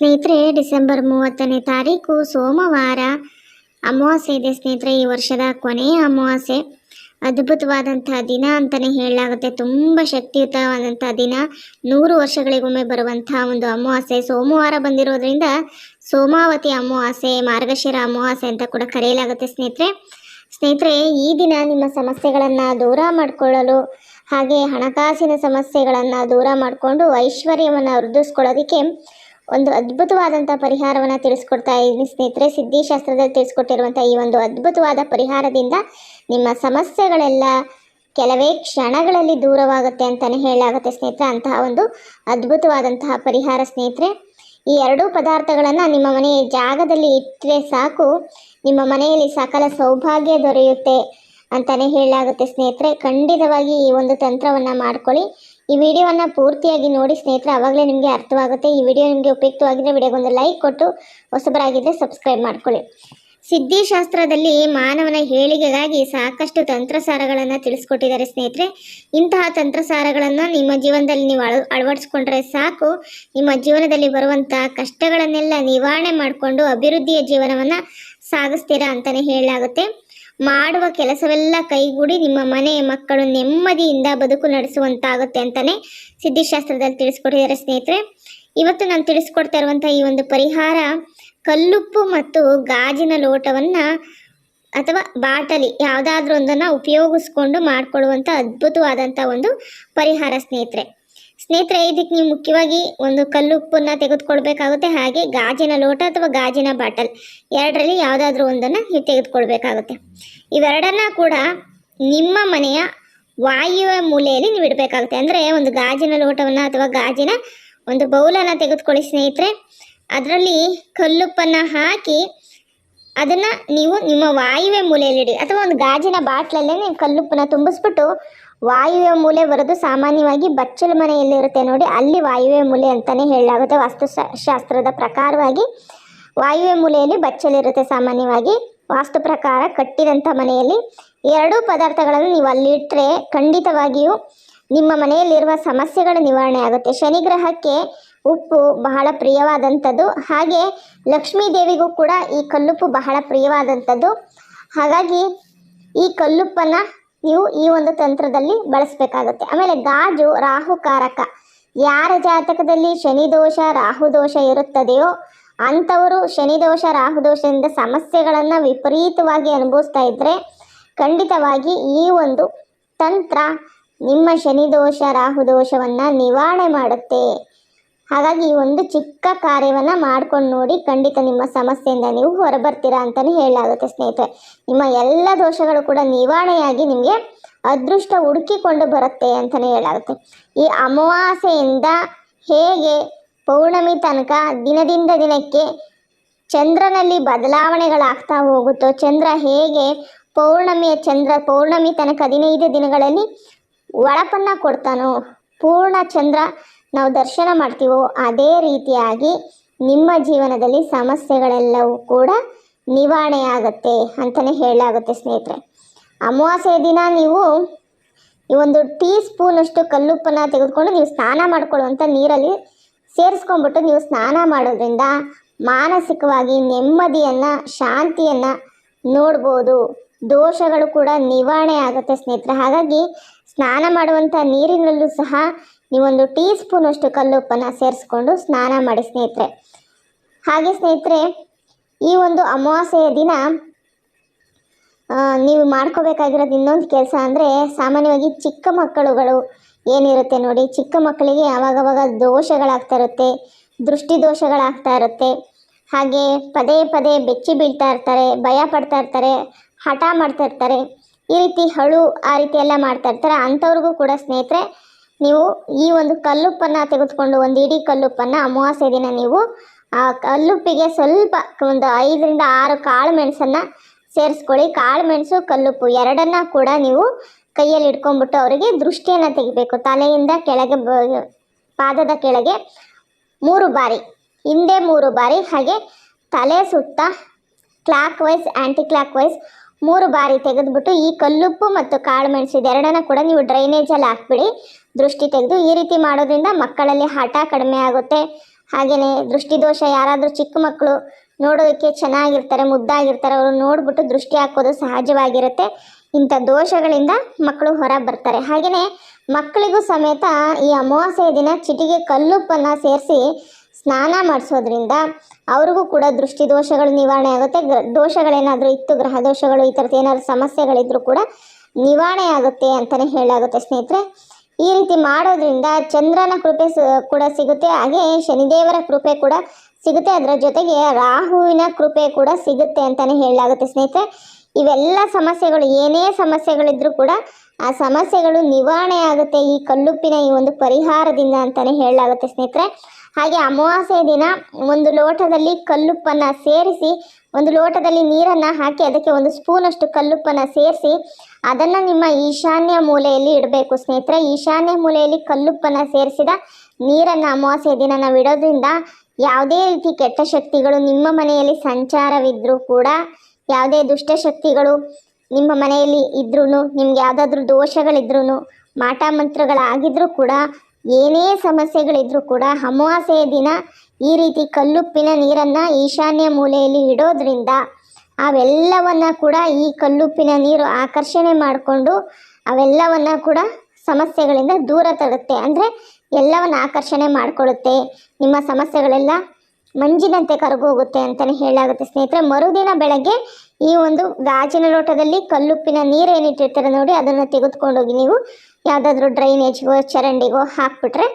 ಸ್ನೇಹಿತರೆ, ಡಿಸೆಂಬರ್ ಮೂವತ್ತನೇ ತಾರೀಕು ಸೋಮವಾರ ಅಮಾವಾಸ್ಯೆ ಇದೆ ಸ್ನೇಹಿತರೆ, ಈ ವರ್ಷದ ಕೊನೆಯ ಅಮಾವಾಸ್ಯೆ. ಅದ್ಭುತವಾದಂತಹ ದಿನ ಅಂತಲೇ ಹೇಳಲಾಗುತ್ತೆ. ತುಂಬ ಶಕ್ತಿಯುತವಾದಂಥ ದಿನ. ನೂರು ವರ್ಷಗಳಿಗೊಮ್ಮೆ ಬರುವಂಥ ಒಂದು ಅಮಾವಾಸ್ಯೆ. ಸೋಮವಾರ ಬಂದಿರೋದ್ರಿಂದ ಸೋಮಾವತಿ ಅಮಾವಾಸ್ಯೆ, ಮಾರ್ಗಶಿರ ಅಮಾವಾಸ್ಯೆ ಅಂತ ಕೂಡ ಕರೆಯಲಾಗುತ್ತೆ ಸ್ನೇಹಿತರೆ. ಸ್ನೇಹಿತರೆ, ಈ ದಿನ ನಿಮ್ಮ ಸಮಸ್ಯೆಗಳನ್ನು ದೂರ ಮಾಡಿಕೊಳ್ಳಲು ಹಾಗೆ ಹಣಕಾಸಿನ ಸಮಸ್ಯೆಗಳನ್ನು ದೂರ ಮಾಡಿಕೊಂಡು ಐಶ್ವರ್ಯವನ್ನು ವೃದ್ಧಿಸ್ಕೊಳ್ಳೋದಕ್ಕೆ ಒಂದು ಅದ್ಭುತವಾದಂಥ ಪರಿಹಾರವನ್ನು ತಿಳಿಸ್ಕೊಡ್ತಾ ಇದ್ದೀನಿ ಸ್ನೇಹಿತರೆ. ಸಿದ್ಧಿಶಾಸ್ತ್ರದಲ್ಲಿ ತಿಳಿಸ್ಕೊಟ್ಟಿರುವಂಥ ಈ ಒಂದು ಅದ್ಭುತವಾದ ಪರಿಹಾರದಿಂದ ನಿಮ್ಮ ಸಮಸ್ಯೆಗಳೆಲ್ಲ ಕೆಲವೇ ಕ್ಷಣಗಳಲ್ಲಿ ದೂರವಾಗುತ್ತೆ ಅಂತಲೇ ಹೇಳಲಾಗುತ್ತೆ ಸ್ನೇಹಿತರೆ. ಅಂತಹ ಒಂದು ಅದ್ಭುತವಾದಂತಹ ಪರಿಹಾರ ಸ್ನೇಹಿತರೆ. ಈ ಎರಡೂ ಪದಾರ್ಥಗಳನ್ನು ನಿಮ್ಮ ಮನೆಯ ಜಾಗದಲ್ಲಿ ಇಟ್ಟರೆ ಸಾಕು. ನಿಮ್ಮ ಮನೆಯಲ್ಲಿ ಸಕಲ ಸೌಭಾಗ್ಯ ದೊರೆಯುತ್ತೆ ಅಂತಲೇ ಹೇಳಲಾಗುತ್ತೆ ಸ್ನೇಹಿತರೆ. ಖಂಡಿತವಾಗಿ ಈ ಒಂದು ತಂತ್ರವನ್ನು ಮಾಡ್ಕೊಳ್ಳಿ. ಈ ವಿಡಿಯೋವನ್ನು ಪೂರ್ತಿಯಾಗಿ ನೋಡಿ ಸ್ನೇಹಿತರೆ ಆವಾಗಲೇ ನಿಮಗೆ ಅರ್ಥವಾಗುತ್ತೆ. ಈ ವಿಡಿಯೋ ನಿಮಗೆ ಉಪಯುಕ್ತವಾಗಿದ್ದರೆ ವಿಡಿಯೋಗೊಂದು ಲೈಕ್ ಕೊಟ್ಟು ಹೊಸಬರಾಗಿದ್ದರೆ ಸಬ್ಸ್ಕ್ರೈಬ್ ಮಾಡ್ಕೊಳ್ಳಿ. ಸಿದ್ಧಿಶಾಸ್ತ್ರದಲ್ಲಿ ಮಾನವನ ಹೇಳಿಕೆಗಾಗಿ ಸಾಕಷ್ಟು ತಂತ್ರಸಾರಗಳನ್ನು ತಿಳಿಸ್ಕೊಟ್ಟಿದ್ದಾರೆ ಸ್ನೇಹಿತರೆ. ಇಂತಹ ತಂತ್ರಸಾರಗಳನ್ನು ನಿಮ್ಮ ಜೀವನದಲ್ಲಿ ನೀವು ಅಳ, ಅಳವಡಿಸ್ಕೊಂಡ್ರೆ ಸಾಕು. ನಿಮ್ಮ ಜೀವನದಲ್ಲಿ ಬರುವಂಥ ಕಷ್ಟಗಳನ್ನೆಲ್ಲ ನಿವಾರಣೆ ಮಾಡಿಕೊಂಡು ಅಭಿವೃದ್ಧಿಯ ಜೀವನವನ್ನು ಸಾಗಿಸ್ತೀರಾ ಅಂತಲೇ ಹೇಳಲಾಗುತ್ತೆ. ಮಾಡುವ ಕೆಲಸವೆಲ್ಲ ಕೈಗೂಡಿ ನಿಮ್ಮ ಮನೆ ಮಕ್ಕಳು ನೆಮ್ಮದಿಯಿಂದ ಬದುಕು ನಡೆಸುವಂತಾಗುತ್ತೆ ಅಂತಲೇ ಸಿದ್ಧಿಶಾಸ್ತ್ರದಲ್ಲಿ ತಿಳಿಸ್ಕೊಟ್ಟಿದ್ದಾರೆ ಸ್ನೇಹಿತರೆ, ಇವತ್ತು ನಾನು ತಿಳಿಸ್ಕೊಡ್ತಾ ಇರುವಂಥ ಈ ಒಂದು ಪರಿಹಾರ ಕಲ್ಲುಪ್ಪು ಮತ್ತು ಗಾಜಿನ ಲೋಟವನ್ನು ಅಥವಾ ಬಾಟಲಿ ಯಾವುದಾದ್ರೂ ಒಂದನ್ನು ಉಪಯೋಗಿಸ್ಕೊಂಡು ಮಾಡಿಕೊಳ್ಳುವಂಥ ಅದ್ಭುತವಾದಂಥ ಒಂದು ಪರಿಹಾರ ಸ್ನೇಹಿತರೆ. ಸ್ನೇಹಿತರೆ, ಇದಕ್ಕೆ ನೀವು ಮುಖ್ಯವಾಗಿ ಒಂದು ಕಲ್ಲುಪ್ಪನ್ನು ತೆಗೆದುಕೊಳ್ಬೇಕಾಗುತ್ತೆ ಹಾಗೆ ಗಾಜಿನ ಲೋಟ ಅಥವಾ ಗಾಜಿನ ಬಾಟಲ್ ಎರಡರಲ್ಲಿ ಯಾವುದಾದ್ರೂ ಒಂದನ್ನು ನೀವು ತೆಗೆದುಕೊಳ್ಬೇಕಾಗುತ್ತೆ ಇವೆರಡನ್ನ ಕೂಡ ನಿಮ್ಮ ಮನೆಯ ವಾಯುವ ಮೂಲೆಯಲ್ಲಿ ನೀವು ಇಡಬೇಕಾಗುತ್ತೆ. ಅಂದರೆ ಒಂದು ಗಾಜಿನ ಲೋಟವನ್ನು ಅಥವಾ ಗಾಜಿನ ಒಂದು ಬೌಲನ್ನು ತೆಗೆದುಕೊಳ್ಳಿ ಸ್ನೇಹಿತರೆ. ಅದರಲ್ಲಿ ಕಲ್ಲುಪ್ಪನ್ನು ಹಾಕಿ ಅದನ್ನು ನೀವು ನಿಮ್ಮ ವಾಯುವೆ ಮೂಲೆಯಲ್ಲಿ ಇಡಿ ಅಥವಾ ಒಂದು ಗಾಜಿನ ಬಾಟ್ಲಲ್ಲೇ ನೀವು ಕಲ್ಲುಪ್ಪನ್ನು ತುಂಬಿಸ್ಬಿಟ್ಟು ವಾಯುವ್ಯ ಮೂಲೆ ಬರೋದು ಸಾಮಾನ್ಯವಾಗಿ ಬಚ್ಚಲು ಮನೆಯಲ್ಲಿರುತ್ತೆ ನೋಡಿ. ಅಲ್ಲಿ ವಾಯುವ್ಯ ಮೂಲೆ ಅಂತಲೇ ಹೇಳಲಾಗುತ್ತೆ. ವಾಸ್ತು ಶಾಸ್ತ್ರದ ಪ್ರಕಾರವಾಗಿ ವಾಯುವ್ಯ ಮೂಲೆಯಲ್ಲಿ ಬಚ್ಚಲಿರುತ್ತೆ ಸಾಮಾನ್ಯವಾಗಿ. ವಾಸ್ತು ಪ್ರಕಾರ ಕಟ್ಟಿದಂಥ ಮನೆಯಲ್ಲಿ ಎರಡೂ ಪದಾರ್ಥಗಳನ್ನು ನೀವು ಅಲ್ಲಿಟ್ಟರೆ ಖಂಡಿತವಾಗಿಯೂ ನಿಮ್ಮ ಮನೆಯಲ್ಲಿರುವ ಸಮಸ್ಯೆಗಳ ನಿವಾರಣೆ ಆಗುತ್ತೆ. ಶನಿ ಗ್ರಹಕ್ಕೆ ಉಪ್ಪು ಬಹಳ ಪ್ರಿಯವಾದಂಥದ್ದು. ಹಾಗೆ ಲಕ್ಷ್ಮೀ ದೇವಿಗೂ ಕೂಡ ಈ ಕಲ್ಲುಪ್ಪು ಬಹಳ ಪ್ರಿಯವಾದಂಥದ್ದು. ಹಾಗಾಗಿ ಈ ಕಲ್ಲುಪ್ಪನ್ನು ನೀವು ಈ ಒಂದು ತಂತ್ರದಲ್ಲಿ ಬಳಸಬೇಕಾಗುತ್ತೆ. ಆಮೇಲೆ ಗಾಜು ರಾಹುಕಾರಕ ಯಾರ ಜಾತಕದಲ್ಲಿ ಶನಿ ದೋಷ, ರಾಹು ದೋಷ ಇರುತ್ತದೆಯೋ ಅಂಥವರು ಶನಿ ದೋಷ, ರಾಹು ದೋಷದಿಂದ ಸಮಸ್ಯೆಗಳನ್ನು ವಿಪರೀತವಾಗಿ ಅನುಭವಿಸ್ತಾ ಇದ್ದರೆ ಖಂಡಿತವಾಗಿ ಈ ಒಂದು ತಂತ್ರ ನಿಮ್ಮ ಶನಿದೋಷ ರಾಹುದೋಷವನ್ನು ರಾಹು ದೋಷವನ್ನು ನಿವಾರಣೆ ಮಾಡುತ್ತೆ. ಹಾಗಾಗಿ ಈ ಒಂದು ಚಿಕ್ಕ ಕಾರ್ಯವನ್ನು ಮಾಡ್ಕೊಂಡು ನೋಡಿ ಖಂಡಿತ ನಿಮ್ಮ ಸಮಸ್ಯೆಯಿಂದ ನೀವು ಹೊರಬರ್ತೀರಾ ಅಂತಲೇ ಹೇಳಲಾಗುತ್ತೆ ಸ್ನೇಹಿತರೆ. ನಿಮ್ಮ ಎಲ್ಲ ದೋಷಗಳು ಕೂಡ ನಿವಾರಣೆಯಾಗಿ ನಿಮಗೆ ಅದೃಷ್ಟ ಹುಡುಕಿಕೊಂಡು ಬರುತ್ತೆ ಅಂತಲೇ ಹೇಳಲಾಗುತ್ತೆ. ಈ ಅಮಾವಾಸ್ಯೆಯಿಂದ ಹೇಗೆ ಪೌರ್ಣಮಿ ತನಕ ದಿನದಿಂದ ದಿನಕ್ಕೆ ಚಂದ್ರನಲ್ಲಿ ಬದಲಾವಣೆಗಳಾಗ್ತಾ ಹೋಗುತ್ತೋ, ಚಂದ್ರ ಹೇಗೆ ಪೌರ್ಣಮಿಯ ಚಂದ್ರ ಪೌರ್ಣಮಿ ತನಕ ಹದಿನೈದು ದಿನಗಳಲ್ಲಿ ಒಳಪನ್ನು ಕೊಡ್ತಾನೋ, ಪೂರ್ಣ ಚಂದ್ರ ನಾವು ದರ್ಶನ ಮಾಡ್ತೀವೋ ಅದೇ ರೀತಿಯಾಗಿ ನಿಮ್ಮ ಜೀವನದಲ್ಲಿ ಸಮಸ್ಯೆಗಳೆಲ್ಲವೂ ಕೂಡ ನಿವಾರಣೆ ಆಗುತ್ತೆ ಅಂತಲೇ ಹೇಳಲಾಗುತ್ತೆ ಸ್ನೇಹಿತರೆ. ಅಮಾವಾಸ್ಯೆ ದಿನ ನೀವು ಈ ಒಂದು ಟೀ ಸ್ಪೂನಷ್ಟು ಕಲ್ಲುಪ್ಪನ್ನು ತೆಗೆದುಕೊಂಡು ನೀವು ಸ್ನಾನ ಮಾಡ್ಕೊಳ್ಳುವಂಥ ನೀರಲ್ಲಿ ಸೇರಿಸ್ಕೊಂಡ್ಬಿಟ್ಟು ನೀವು ಸ್ನಾನ ಮಾಡೋದ್ರಿಂದ ಮಾನಸಿಕವಾಗಿ ನೆಮ್ಮದಿಯನ್ನು, ಶಾಂತಿಯನ್ನು ನೋಡ್ಬೋದು. ದೋಷಗಳು ಕೂಡ ನಿವಾರಣೆ ಆಗುತ್ತೆ ಸ್ನೇಹಿತರೆ. ಹಾಗಾಗಿ ಸ್ನಾನ ಮಾಡುವಂಥ ನೀರಿನಲ್ಲೂ ಸಹ ನೀವೊಂದು ಟೀ ಸ್ಪೂನಷ್ಟು ಕಲ್ಲುಪ್ಪನ್ನು ಸೇರಿಸ್ಕೊಂಡು ಸ್ನಾನ ಮಾಡಿ ಸ್ನೇಹಿತರೆ. ಹಾಗೆ ಸ್ನೇಹಿತರೆ, ಈ ಒಂದು ಅಮಾವಾಸ್ಯೆಯ ದಿನ ನೀವು ಮಾಡ್ಕೋಬೇಕಾಗಿರೋದು ಇನ್ನೊಂದು ಕೆಲಸ ಅಂದರೆ ಸಾಮಾನ್ಯವಾಗಿ ಚಿಕ್ಕ ಮಕ್ಕಳುಗಳು ಏನಿರುತ್ತೆ ನೋಡಿ. ಚಿಕ್ಕ ಮಕ್ಕಳಿಗೆ ಅವಾಗವಾಗ ದೋಷಗಳಾಗ್ತಾ ಇರುತ್ತೆ ದೃಷ್ಟಿ ದೋಷಗಳಾಗ್ತಾ ಇರುತ್ತೆ. ಹಾಗೆ ಪದೇ ಪದೇ ಬೆಚ್ಚಿ ಬೀಳ್ತಾ ಇರ್ತಾರೆ, ಭಯ ಪಡ್ತಾ ಇರ್ತಾರೆ, ಹಠ ಮಾಡ್ತಾ ಇರ್ತಾರೆ. ಈ ರೀತಿ ಹಳು ಆ ರೀತಿ ಎಲ್ಲ ಮಾಡ್ತಾ ಇರ್ತಾರೆ. ಅಂಥವ್ರಿಗೂ ಕೂಡ ಸ್ನೇಹಿತರೆ ನೀವು ಈ ಒಂದು ಕಲ್ಲುಪ್ಪನ್ನು ತೆಗೆದುಕೊಂಡು ಒಂದು ಇಡೀ ಕಲ್ಲುಪ್ಪನ್ನು ಅಮಾವಾಸ್ಯೆ ದಿನ ನೀವು, ಆ ಕಲ್ಲುಪ್ಪಿಗೆ ಸ್ವಲ್ಪ ಒಂದು ಐದರಿಂದ ಆರು ಕಾಳು ಮೆಣಸನ್ನು ಸೇರಿಸ್ಕೊಳ್ಳಿ. ಕಾಳು ಮೆಣಸು, ಕಲ್ಲುಪ್ಪು ಎರಡನ್ನ ಕೂಡ ನೀವು ಕೈಯಲ್ಲಿ ಇಟ್ಕೊಂಡ್ಬಿಟ್ಟು ಅವರಿಗೆ ದೃಷ್ಟಿಯನ್ನು ತೆಗಿಬೇಕು. ತಲೆಯಿಂದ ಕೆಳಗೆ ಪಾದದ ಕೆಳಗೆ ಮೂರು ಬಾರಿ, ಹಿಂದೆ ಮೂರು ಬಾರಿ, ಹಾಗೆ ತಲೆ ಸುತ್ತ clockwise anticlockwise ಮೂರು ಬಾರಿ ತೆಗೆದುಬಿಟ್ಟು ಈ ಕಲ್ಲುಪ್ಪು ಮತ್ತು ಕಾಳು ಮೆಣಸು ಇದೆರಡನ್ನ ಕೂಡ ನೀವು ಡ್ರೈನೇಜಲ್ಲಿ ಹಾಕ್ಬಿಡಿ. ದೃಷ್ಟಿ ತೆಗೆದು ಈ ರೀತಿ ಮಾಡೋದ್ರಿಂದ ಮಕ್ಕಳಲ್ಲಿ ಹಠ ಕಡಿಮೆ ಆಗುತ್ತೆ. ಹಾಗೆಯೇ ದೃಷ್ಟಿದೋಷ ಯಾರಾದರೂ ಚಿಕ್ಕ ಮಕ್ಕಳು ನೋಡೋದಕ್ಕೆ ಚೆನ್ನಾಗಿರ್ತಾರೆ, ಮುದ್ದಾಗಿರ್ತಾರೆ, ಅವರು ನೋಡ್ಬಿಟ್ಟು ದೃಷ್ಟಿ ಹಾಕೋದು ಸಹಜವಾಗಿರುತ್ತೆ. ಇಂಥ ದೋಷಗಳಿಂದ ಮಕ್ಕಳು ಹೊರ ಬರ್ತಾರೆ ಹಾಗೆಯೇ ಮಕ್ಕಳಿಗೂ ಸಮೇತ ಈ ಅಮಾವಾಸ್ಯೆಯ ದಿನ ಚಿಟಿಗೆ ಕಲ್ಲುಪ್ಪನ್ನು ಸೇರಿಸಿ ಸ್ನಾನ ಮಾಡಿಸೋದ್ರಿಂದ ಅವ್ರಿಗೂ ಕೂಡ ದೃಷ್ಟಿ ದೋಷಗಳು ನಿವಾರಣೆ ಆಗುತ್ತೆ. ಗ್ರ ದೋಷಗಳೇನಾದರೂ ಇತ್ತು ಗ್ರಹ ದೋಷಗಳು ಈ ಥರದ್ದು ಏನಾದರೂ ಸಮಸ್ಯೆಗಳಿದ್ದರೂ ಕೂಡ ನಿವಾರಣೆ ಆಗುತ್ತೆ ಅಂತಲೇ ಹೇಳಾಗುತ್ತೆ ಸ್ನೇಹಿತರೆ. ಈ ರೀತಿ ಮಾಡೋದ್ರಿಂದ ಚಂದ್ರನ ಕೃಪೆ ಕೂಡ ಸಿಗುತ್ತೆ, ಹಾಗೆ ಶನಿದೇವರ ಕೃಪೆ ಕೂಡ ಸಿಗುತ್ತೆ. ಅದರ ಜೊತೆಗೆ ರಾಹುವಿನ ಕೃಪೆ ಕೂಡ ಸಿಗುತ್ತೆ ಅಂತಲೇ ಹೇಳಲಾಗುತ್ತೆ ಸ್ನೇಹಿತರೆ. ಇವೆಲ್ಲ ಸಮಸ್ಯೆಗಳು, ಏನೇ ಸಮಸ್ಯೆಗಳಿದ್ರೂ ಕೂಡ ಆ ಸಮಸ್ಯೆಗಳು ನಿವಾರಣೆ ಆಗುತ್ತೆ ಈ ಕಲ್ಲುಪ್ಪಿನ ಈ ಒಂದು ಪರಿಹಾರದಿಂದ ಅಂತಲೇ ಹೇಳಲಾಗುತ್ತೆ ಸ್ನೇಹಿತರೆ. ಹಾಗೆ ಅಮಾವಾಸ್ಯೆ ದಿನ ಒಂದು ಲೋಟದಲ್ಲಿ ಕಲ್ಲುಪ್ಪನ್ನು ಸೇರಿಸಿ, ಒಂದು ಲೋಟದಲ್ಲಿ ನೀರನ್ನು ಹಾಕಿ ಅದಕ್ಕೆ ಒಂದು ಸ್ಪೂನಷ್ಟು ಕಲ್ಲುಪ್ಪನ್ನು ಸೇರಿಸಿ ಅದನ್ನು ನಿಮ್ಮ ಈಶಾನ್ಯ ಮೂಲೆಯಲ್ಲಿ ಇಡಬೇಕು ಸ್ನೇಹಿತರೆ. ಈಶಾನ್ಯ ಮೂಲೆಯಲ್ಲಿ ಕಲ್ಲುಪ್ಪನ್ನು ಸೇರಿಸಿದ ನೀರನ್ನು ಅಮಾವಾಸ್ಯೆ ದಿನ ನಾವು ಇಡೋದ್ರಿಂದ ಯಾವುದೇ ರೀತಿ ಕೆಟ್ಟ ಶಕ್ತಿಗಳು ನಿಮ್ಮ ಮನೆಯಲ್ಲಿ ಸಂಚಾರವಿದ್ದರೂ ಕೂಡ, ಯಾವುದೇ ದುಷ್ಟಶಕ್ತಿಗಳು ನಿಮ್ಮ ಮನೆಯಲ್ಲಿ ಇದ್ರೂ ನಿಮ್ಗೆ ಯಾವುದಾದ್ರೂ ದೋಷಗಳಿದ್ರೂ ಮಾಟ ಮಂತ್ರಗಳಾಗಿದ್ರೂ ಕೂಡ, ಏನೇ ಸಮಸ್ಯೆಗಳಿದ್ರೂ ಕೂಡ, ಅಮಾವಾಸ್ಯೆಯ ದಿನ ಈ ರೀತಿ ಕಲ್ಲುಪ್ಪಿನ ನೀರನ್ನು ಈಶಾನ್ಯ ಮೂಲೆಯಲ್ಲಿ ಇಡೋದ್ರಿಂದ ಅವೆಲ್ಲವನ್ನು ಕೂಡ ಈ ಕಲ್ಲುಪ್ಪಿನ ನೀರು ಆಕರ್ಷಣೆ ಮಾಡಿಕೊಂಡು ಅವೆಲ್ಲವನ್ನು ಕೂಡ ಸಮಸ್ಯೆಗಳಿಂದ ದೂರ ತರುತ್ತೆ. ಅಂದರೆ ಎಲ್ಲವನ್ನು ಆಕರ್ಷಣೆ ಮಾಡಿಕೊಳ್ಳುತ್ತೆ. ನಿಮ್ಮ ಸಮಸ್ಯೆಗಳೆಲ್ಲ ಮಂಜಿನಂತೆ ಕರಗೋಗುತ್ತೆ ಅಂತಲೇ ಹೇಳಾಗುತ್ತೆ ಸ್ನೇಹಿತರೆ. ಮರುದಿನ ಬೆಳಗ್ಗೆ ಈ ಒಂದು ಗಾಜಿನ ಲೋಟದಲ್ಲಿ ಕಲ್ಲುಪ್ಪಿನ ನೀರು ಏನಿಟ್ಟಿರ್ತಾರೆ ನೋಡಿ, ಅದನ್ನು ತೆಗೆದುಕೊಂಡೋಗಿ ನೀವು ಯಾವುದಾದ್ರೂ ಡ್ರೈನೇಜ್ಗೋ ಚರಂಡಿಗೋ ಹಾಕ್ಬಿಟ್ರೆ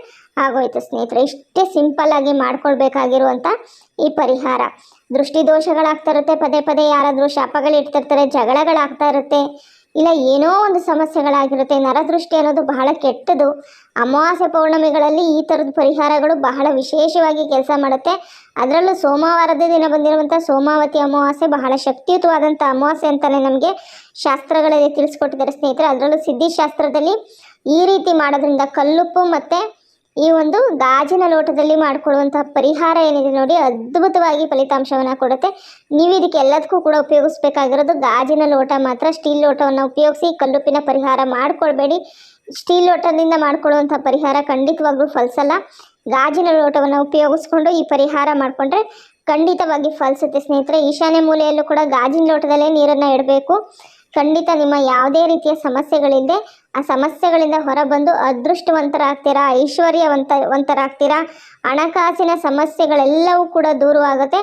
ಆಗೋಯ್ತು ಸ್ನೇಹಿತರೆ. ಇಷ್ಟೇ ಸಿಂಪಲ್ ಆಗಿ ಮಾಡ್ಕೊಳ್ಬೇಕಾಗಿರುವಂಥ ಈ ಪರಿಹಾರ. ದೃಷ್ಟಿ ದೋಷಗಳಾಗ್ತಾ ಇರುತ್ತೆ, ಪದೇ ಪದೇ ಯಾರಾದರೂ ಶಾಪಗಳಿಡ್ತಿರ್ತಾರೆ ಜಗಳಗಳಾಗ್ತಾ ಇರುತ್ತೆ. ಇಲ್ಲ, ಏನೋ ಒಂದು ಸಮಸ್ಯೆಗಳಾಗಿರುತ್ತೆ. ನರದೃಷ್ಟಿ ಅನ್ನೋದು ಬಹಳ ಕೆಟ್ಟದು. ಅಮಾವಾಸ್ಯೆ ಪೌರ್ಣಮಿಗಳಲ್ಲಿ ಈ ಥರದ ಪರಿಹಾರಗಳು ಬಹಳ ವಿಶೇಷವಾಗಿ ಕೆಲಸ ಮಾಡುತ್ತೆ. ಅದರಲ್ಲೂ ಸೋಮವಾರದ ದಿನ ಬಂದಿರುವಂಥ ಸೋಮಾವತಿ ಅಮಾವಾಸ್ಯೆ ಬಹಳ ಶಕ್ತಿಯುತವಾದಂಥ ಅಮಾವಾಸ್ಯೆ ಅಂತಲೇ ನಮಗೆ ಶಾಸ್ತ್ರಗಳಲ್ಲಿ ತಿಳಿಸ್ಕೊಟ್ಟಿದ್ದಾರೆ ಸ್ನೇಹಿತರೆ. ಅದರಲ್ಲೂ ಸಿದ್ಧಿಶಾಸ್ತ್ರದಲ್ಲಿ ಈ ರೀತಿ ಮಾಡೋದ್ರಿಂದ ಕಲ್ಲುಪ್ಪು ಮತ್ತು ಈ ಒಂದು ಗಾಜಿನ ಲೋಟದಲ್ಲಿ ಮಾಡಿಕೊಡುವಂತಹ ಪರಿಹಾರ ಏನಿದೆ ನೋಡಿ, ಅದ್ಭುತವಾಗಿ ಫಲಿತಾಂಶವನ್ನು ಕೊಡುತ್ತೆ. ನೀವು ಇದಕ್ಕೆ ಎಲ್ಲದಕ್ಕೂ ಕೂಡ ಉಪಯೋಗಿಸ್ಬೇಕಾಗಿರೋದು ಗಾಜಿನ ಲೋಟ ಮಾತ್ರ. ಸ್ಟೀಲ್ ಲೋಟವನ್ನು ಉಪಯೋಗಿಸಿ ಕಲ್ಲುಪ್ಪಿನ ಪರಿಹಾರ ಮಾಡಿಕೊಳ್ಬೇಡಿ. ಸ್ಟೀಲ್ ಲೋಟದಿಂದ ಮಾಡ್ಕೊಳ್ಳುವಂಥ ಪರಿಹಾರ ಖಂಡಿತವಾಗ್ಲೂ ಫಲಿಸಲ್ಲ. ಗಾಜಿನ ಲೋಟವನ್ನು ಉಪಯೋಗಿಸ್ಕೊಂಡು ಈ ಪರಿಹಾರ ಮಾಡಿಕೊಂಡ್ರೆ ಖಂಡಿತವಾಗಿ ಫಲಿಸುತ್ತೆ ಸ್ನೇಹಿತರೆ. ಈಶಾನ್ಯ ಮೂಲೆಯಲ್ಲೂ ಕೂಡ ಗಾಜಿನ ಲೋಟದಲ್ಲೇ ನೀರನ್ನು ಇಡಬೇಕು. ಖಂಡಿತ ನಿಮ್ಮ ಯಾವುದೇ ರೀತಿಯ ಸಮಸ್ಯೆಗಳಿದೆ ಆ ಸಮಸ್ಯೆಗಳಿಂದ ಹೊರಬಂದು ಅದೃಷ್ಟವಂತರಾಗ್ತೀರಾ, ಐಶ್ವರ್ಯವಂತ, ವಂತರಾಗ್ತೀರಾ, ಹಣಕಾಸಿನ ಸಮಸ್ಯೆಗಳೆಲ್ಲವೂ ಕೂಡ ದೂರವಾಗುತ್ತೆ.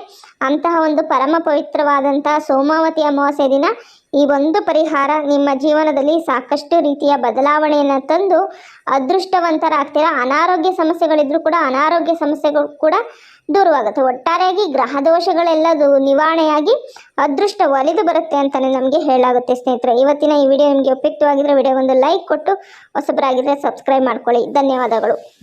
ಅಂತಹ ಒಂದು ಪರಮ ಪವಿತ್ರವಾದಂತಹ ಸೋಮಾವತಿ ಅಮಾವಾಸ್ಯೆ ದಿನ ಈ ಒಂದು ಪರಿಹಾರ ನಿಮ್ಮ ಜೀವನದಲ್ಲಿ ಸಾಕಷ್ಟು ರೀತಿಯ ಬದಲಾವಣೆಯನ್ನು ತಂದು ಅದೃಷ್ಟವಂತರಾಗ್ತೀರಾ? ಅನಾರೋಗ್ಯ ಸಮಸ್ಯೆಗಳಿದ್ರೂ ಕೂಡ ಅನಾರೋಗ್ಯ ಸಮಸ್ಯೆಗಳು ಕೂಡ ದೂರವಾಗುತ್ತೆ. ಒಟ್ಟಾರೆಯಾಗಿ ಗ್ರಹ ದೋಷಗಳೆಲ್ಲ ದೂ- ನಿವಾರಣೆಯಾಗಿ ಅದೃಷ್ಟ ಒಲಿದು ಬರುತ್ತೆ ಅಂತಲೇ ನಮಗೆ ಹೇಳಾಗುತ್ತೆ ಸ್ನೇಹಿತರೆ. ಇವತ್ತಿನ ಈ ವಿಡಿಯೋ ನಿಮಗೆ ಉಪಯುಕ್ತವಾಗಿದ್ದರೆ ವಿಡಿಯೋ ಒಂದು ಲೈಕ್ ಕೊಟ್ಟು ಹೊಸಬರಾಗಿದ್ದರೆ ಸಬ್ಸ್ಕ್ರೈಬ್ ಮಾಡ್ಕೊಳ್ಳಿ. ಧನ್ಯವಾದಗಳು.